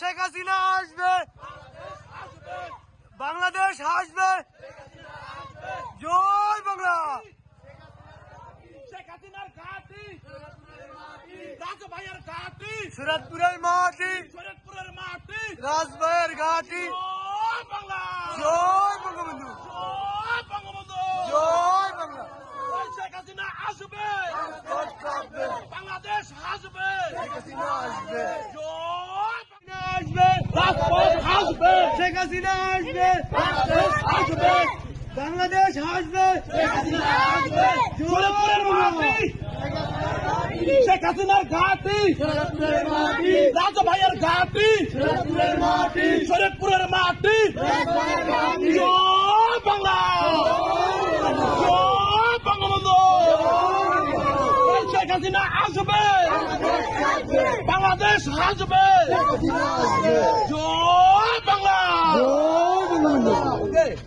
শেখ হাসিনা আসবে। বাংলাদেশ আসবে। জয় বাংলা। সুরতপুরের মাটি। শরীয়তপুরের মাটি। রাজভাইয়ের ঘাটি। জয় জয় বঙ্গবন্ধু। জয় বঙ্গবন্ধু। জয় বাংলা। শেখ হাসিনা আসবে। আসবে। বাংলাদেশ আসবে। শেখ হাসিনা আসবে জয় আসবে রাজপথ আসবে শেখ হাসিনা আসবে আসবে, বাংলাদেশ আসবে শেখ হাসিনার ঘাটি, রাজু ভাইয়ের ঘাটি শরীয়তপুরের মাটি। জয় বাংলা। আসবে, বাংলাদেশ আসবে। ustedes.